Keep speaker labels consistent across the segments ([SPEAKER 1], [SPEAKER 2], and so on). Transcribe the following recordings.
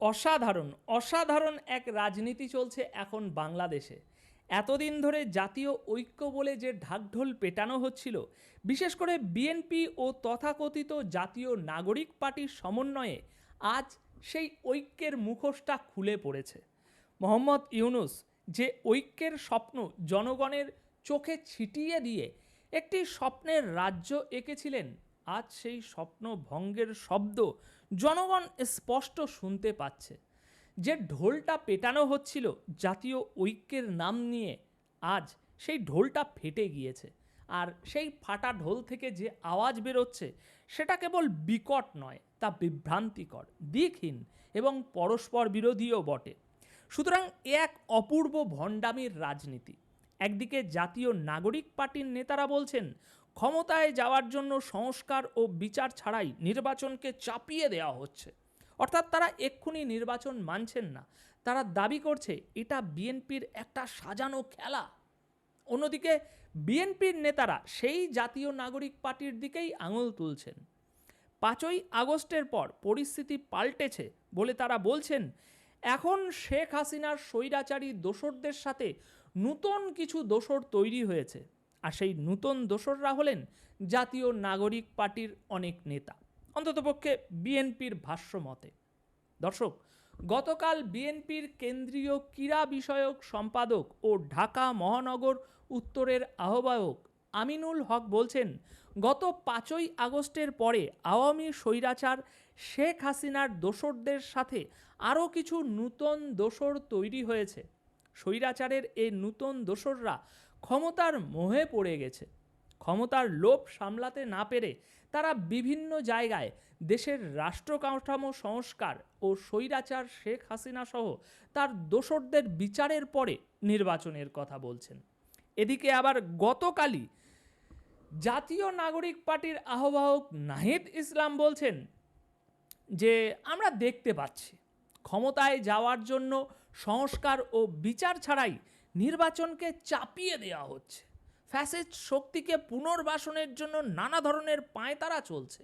[SPEAKER 1] অসাধারণ অসাধারণ এক রাজনীতি চলছে এখন বাংলাদেশে। এতদিন ধরে জাতীয় ঐক্য বলে যে ঢাকঢোল পেটানো হচ্ছিল, বিশেষ করে বিএনপি ও তথাকথিত জাতীয় নাগরিক পার্টির সমন্বয়ে আজ সেই ঐক্যের মুখোশটা খুলে পড়েছে। মোহাম্মদ ইউনুস যে ঐক্যের স্বপ্ন জনগণের চোখে ছিটিয়ে দিয়ে একটি স্বপ্নের রাজ্য এঁকেছিলেন, আজ সেই স্বপ্ন ভঙ্গের শব্দ জনগণ স্পষ্ট শুনতে পাচ্ছে যে ঢোলটা পেটানো হচ্ছিল জাতীয় ঐক্যের নাম নিয়ে। আজ সেই ঢোলটা ফেটে গিয়েছে আর সেই ফাটা ঢোল থেকে যে আওয়াজ বেরোচ্ছে সেটা কেবল বিকট নয়, তা বিভ্রান্তিকর, দিকহীন এবং পরস্পর বিরোধীও বটে। সুতরাং এক অপূর্ব ভণ্ডামির রাজনীতি। একদিকে জাতীয় নাগরিক পার্টির নেতারা বলছেন, ক্ষমতায় যাওয়ার জন্য সংস্কার ও বিচার ছাড়াই নির্বাচনকে চাপিয়ে দেওয়া হচ্ছে। অর্থাৎ তারা এক্ষুনি নির্বাচন মানছেন না। তারা দাবি করছে, এটা বিএনপির একটা সাজানো খেলা। অন্যদিকে, বিএনপির নেতারা সেই জাতীয় নাগরিক পার্টির দিকেই আঙুল তুলছেন। পাঁচই আগস্টের পর পরিস্থিতি পাল্টেছে বলে তারা বলছেন, এখন শেখ হাসিনার স্বৈরাচারী দোসরদের সাথে নূতন কিছু দোসর তৈরি হয়েছে। আর সেই নূতন দোসররা হলেন জাতীয় নাগরিক পার্টির অনেক নেতা, অন্ততপক্ষে বিএনপির ভাষ্য মতে। দর্শক, গতকাল বিএনপির কেন্দ্রীয় ক্রীড়া বিষয়ক সম্পাদক ও ঢাকা মহানগর উত্তরের আহ্বায়ক আমিনুল হক বলছেন, গত পাঁচই আগস্টের পরে আওয়ামী স্বৈরাচার শেখ হাসিনার দোসরদের সাথে আরও কিছু নূতন দোসর তৈরি হয়েছে। স্বৈরাচারের এই নূতন দোসররা ক্ষমতার মোহে পড়ে গেছে। ক্ষমতার লোভ সামলাতে না পেরে তারা বিভিন্ন জায়গায় দেশের রাষ্ট্র কাঠামো সংস্কার ও স্বৈরাচার শেখ হাসিনা সহ তার দোসরদের বিচারের পরে নির্বাচনের কথা বলছেন। এদিকে আবার গতকালই জাতীয় নাগরিক পার্টির আহ্বায়ক নাহিদ ইসলাম বলছেন যে, আমরা দেখতে পাচ্ছি, ক্ষমতায় যাওয়ার জন্য সংস্কার ও বিচার ছাড়াই নির্বাচনকে চাপিয়ে দেওয়া হচ্ছে। ফ্যাসিস্ট শক্তিকে পুনর্বাসনের জন্য নানা ধরনের পায়তারা চলছে।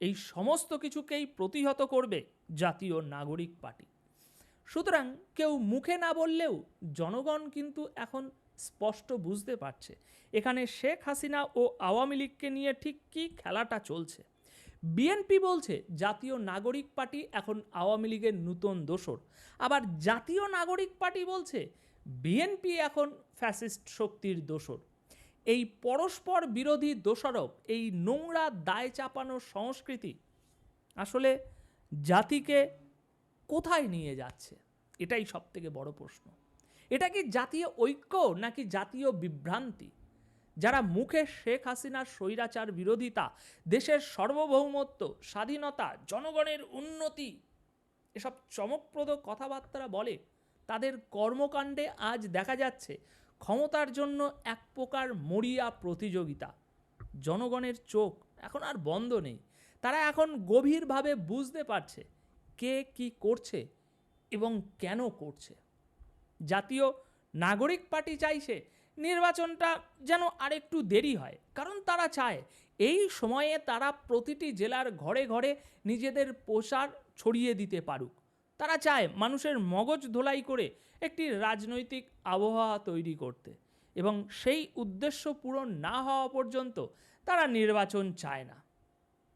[SPEAKER 1] এই সমস্ত কিছুকেই প্রতিহত করবে জাতীয় নাগরিক পার্টি। সুতরাং কেউ মুখে না বললেও জনগণ কিন্তু এখন স্পষ্ট বুঝতে পারছে। এখানে শেখ হাসিনা ও আওয়ামী লীগকে নিয়ে ঠিক কী খেলাটা চলছে। বিএনপি বলছে জাতীয় নাগরিক পার্টি এখন আওয়ামী লীগের নূতন দোসর। আবার জাতীয় নাগরিক পার্টি বলছে বিএনপি এখন ফ্যাসিস্ট শক্তির দোসর। এই পরস্পর বিরোধী দোষারোপ, এই নোংরা দায় চাপানোর সংস্কৃতি আসলে জাতিকে কোথায় নিয়ে যাচ্ছে? এটাই সব থেকে বড় প্রশ্ন। এটা কি জাতীয় ঐক্য নাকি জাতীয় বিভ্রান্তি? যারা মুখে শেখ হাসিনার স্বৈরাচার বিরোধিতা, দেশের সার্বভৌমত্ব, স্বাধীনতা, জনগণের উন্নতি এসব চমকপ্রদ কথাবার্তা বলে তাদের কর্মকাণ্ডে আজ দেখা যাচ্ছে ক্ষমতার জন্য এক প্রকার মরিয়া প্রতিযোগিতা। জনগণের চোখ এখন আর বন্ধ নেই। তারা এখন গভীরভাবে বুঝতে পারছে কে কি করছে এবং কেন করছে। জাতীয় নাগরিক পার্টি চাইছে নির্বাচনটা যেন আরেকটু দেরি হয়। কারণ তারা চায়, এই সময়ে তারা প্রতিটি জেলার ঘরে ঘরে নিজেদের প্রসার ছড়িয়ে দিতে পারুক। তারা চায় মানুষের মগজ ধোলাই করে একটি রাজনৈতিক আবহাওয়া তৈরি করতে এবং সেই উদ্দেশ্য পূরণ না হওয়া পর্যন্ত তারা নির্বাচন চায় না।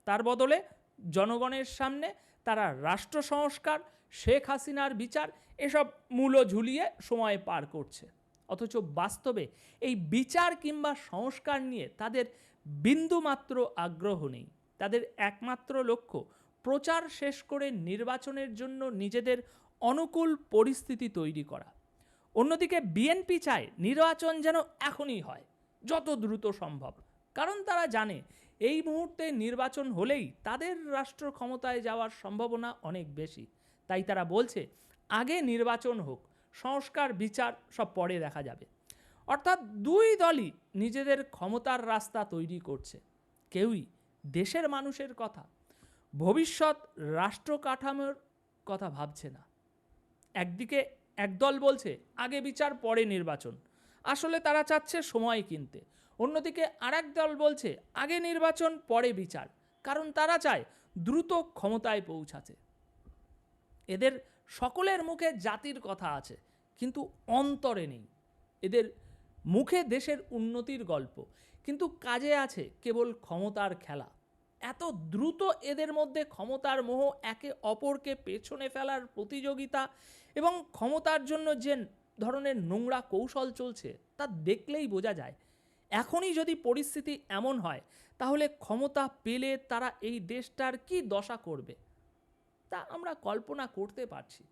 [SPEAKER 1] তার বদলে জনগণের সামনে তারা রাষ্ট্র সংস্কার, শেখ হাসিনার বিচার, এসব মূল্য ঝুলিয়ে সময় পার করছে। অথচ বাস্তবে এই বিচার কিংবা সংস্কার নিয়ে তাদের বিন্দুমাত্র আগ্রহ নেই। তাদের একমাত্র লক্ষ্য, প্রচার শেষ করে নির্বাচনের জন্য নিজেদের অনুকূল পরিস্থিতি তৈরি করা। অন্যদিকে বিএনপি চায় নির্বাচন যেন এখনই হয়, যত দ্রুত সম্ভব। কারণ তারা জানে, এই মুহূর্তে নির্বাচন হলেই তাদের রাষ্ট্র ক্ষমতায় যাওয়ার সম্ভাবনা অনেক বেশি। তাই তারা বলছে, আগে নির্বাচন হোক সংস্কার, বিচার সব পরে দেখা যাবে। অর্থাৎ দুই দলই নিজেদের ক্ষমতার রাস্তা তৈরি করছে। কেউই দেশের মানুষের কথা, ভবিষ্যৎ রাষ্ট্র কাঠামোর কথা ভাবছে না। একদিকে একদল বলছে, আগে বিচার, পরে নির্বাচন। আসলে তারা চাচ্ছে সময় কিনতে। অন্যদিকে আরেক দল বলছে, আগে নির্বাচন, পরে বিচার। কারণ তারা চায় দ্রুত ক্ষমতায় পৌঁছাতে। এদের সকলের মুখে জাতির কথা আছে। কিন্তু অন্তরে নেই। এদের মুখে দেশের উন্নতির গল্প। কিন্তু কাজে আছে কেবল ক্ষমতার খেলা। এত দ্রুত এদের মধ্যে ক্ষমতার মোহ একে অপরকে পেছনে ফেলার প্রতিযোগিতা এবং ক্ষমতার জন্য যে ধরনের নোংরা কৌশল চলছে, তা দেখলেই বোঝা যায়। এখনই যদি পরিস্থিতি এমন হয়, তাহলে ক্ষমতা পেলে তারা এই দেশটার কি দশা করবে? তা আমরা কল্পনা করতে পারছি।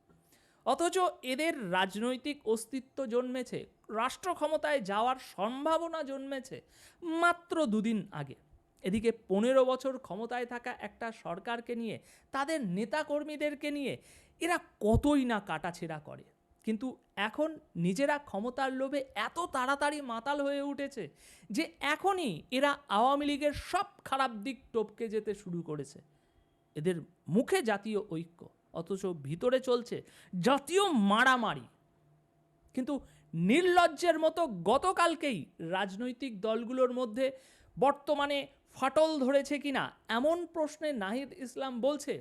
[SPEAKER 1] অথচ এদের রাজনৈতিক অস্তিত্ব জন্মেছে, রাষ্ট্র ক্ষমতায় যাওয়ার সম্ভাবনা জন্মেছে মাত্র দুদিন আগে। এদিকে পনেরো বছর ক্ষমতায় থাকা একটা সরকারকে নিয়ে, তাদের নেতাকর্মীদেরকে নিয়ে এরা কতই না কাটাছেড়া করে। কিন্তু এখন নিজেরা ক্ষমতার লোভে এত তাড়াতাড়ি মাতাল হয়ে উঠেছে যে এখনই এরা আওয়ামী লীগের সব খারাপ দিক টপকে যেতে শুরু করেছে। এদের মুখে জাতীয় ঐক্য। অথচ ভিতরে চলছে জাতীয় মারামারি। কিন্তু নির্লজ্জের মতো গতকালকেই রাজনৈতিক দলগুলোর মধ্যে বর্তমানে ফাটল ধরেছে কিনা এমন প্রশ্নে নাহিদ ইসলাম বলছে,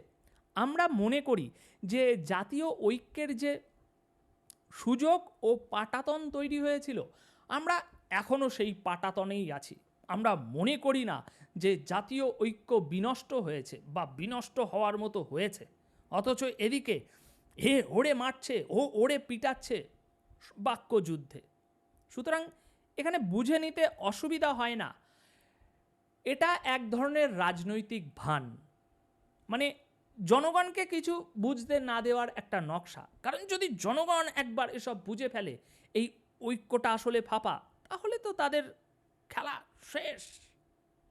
[SPEAKER 1] আমরা মনে করি যে জাতীয় ঐক্যের যে সুযোগ ও পাটাতন তৈরি হয়েছিল, আমরা এখনও সেই পাটাতনেই আছি। আমরা মনে করি না যে জাতীয় ঐক্য বিনষ্ট হয়েছে বা বিনষ্ট হওয়ার মতো হয়েছে। অথচ এদিকে হে ওড়ে মারছে, ও ওড়ে পিটাচ্ছে বাক্যযুদ্ধে। সুতরাং এখানে বুঝে নিতে অসুবিধা হয় না। এটা এক ধরনের রাজনৈতিক ভান। মানে জনগণকে কিছু বুঝতে না দেওয়ার একটা নকশা। কারণ যদি জনগণ একবার এসব বুঝে ফেলে, এই ঐক্যটা আসলে ফাঁপা, তাহলে তো তাদের খেলা শেষ।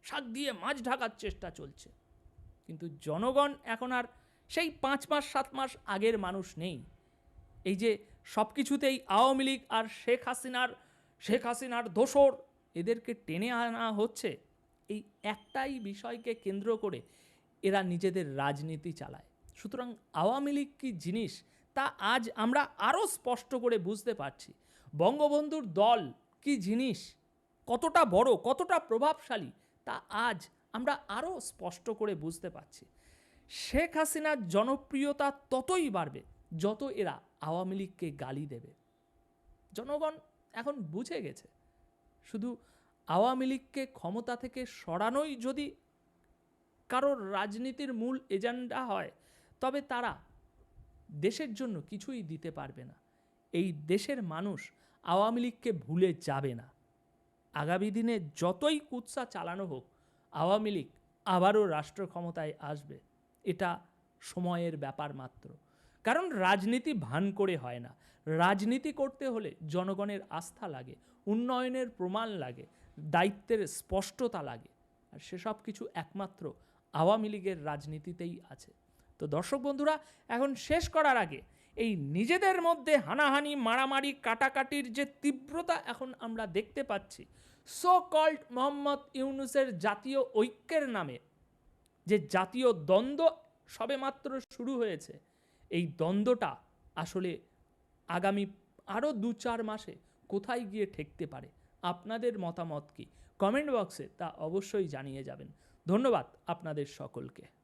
[SPEAKER 1] শাক দিয়ে মাছ ঢাকার চেষ্টা চলছে। কিন্তু জনগণ এখন আর সেই পাঁচ মাস, সাত মাস আগের মানুষ নেই। এই যে সব কিছুতেই আওয়ামী লীগ আর শেখ হাসিনার শেখ হাসিনার দোসর এদেরকে টেনে আনা হচ্ছে, এই একটাই বিষয়কে কেন্দ্র করে এরা নিজেদের রাজনীতি চালায়। সুতরাং আওয়ামী লীগ কী জিনিস, তা আজ আমরা আরও স্পষ্ট করে বুঝতে পারছি। বঙ্গবন্ধুর দল কি জিনিস, কতটা বড়, কতটা প্রভাবশালী, তা আজ আমরা আরও স্পষ্ট করে বুঝতে পারছি। শেখ হাসিনার জনপ্রিয়তা ততই বাড়বে যত এরা আওয়ামী লীগকে গালি দেবে। জনগণ এখন বুঝে গেছে। শুধু আওয়ামী লীগকে ক্ষমতা থেকে সরানোই যদি কারোর রাজনীতির মূল এজেন্ডা হয়, তবে তারা দেশের জন্য কিছুই দিতে পারবে না। এই দেশের মানুষ আওয়ামী লীগকে ভুলে যাবে না। আগামী দিনে যতই কুৎসা চালানো হোক, আওয়ামী লীগ আবারও রাষ্ট্র ক্ষমতায় আসবে। এটা সময়ের ব্যাপার মাত্র। কারণ রাজনীতি ভান করে হয় না। রাজনীতি করতে হলে জনগণের আস্থা লাগে, উন্নয়নের প্রমাণ লাগে, দায়িত্বের স্পষ্টতা লাগে। আর সেসব কিছু একমাত্র আওয়ামী লীগের রাজনীতিতেই আছে। তো দর্শক বন্ধুরা, এখন শেষ করার আগে এই নিজেদের মধ্যে হানাহানি, মারামারি, কাটাকাটির যে তীব্রতা এখন আমরা দেখতে পাচ্ছি সো কল্ড মোহাম্মদ ইউনুসের জাতীয় ঐক্যের নামে যে জাতীয় দ্বন্দ্ব সবেমাত্র শুরু হয়েছে, এই দ্বন্দ্বটা আসলে আগামী আরও দু চার মাসে কোথায় গিয়ে ঠেকতে পারে? আপনাদের মতামত কি? কমেন্ট বক্সে তা অবশ্যই জানিয়ে যাবেন। ধন্যবাদ আপনাদের সকলকে।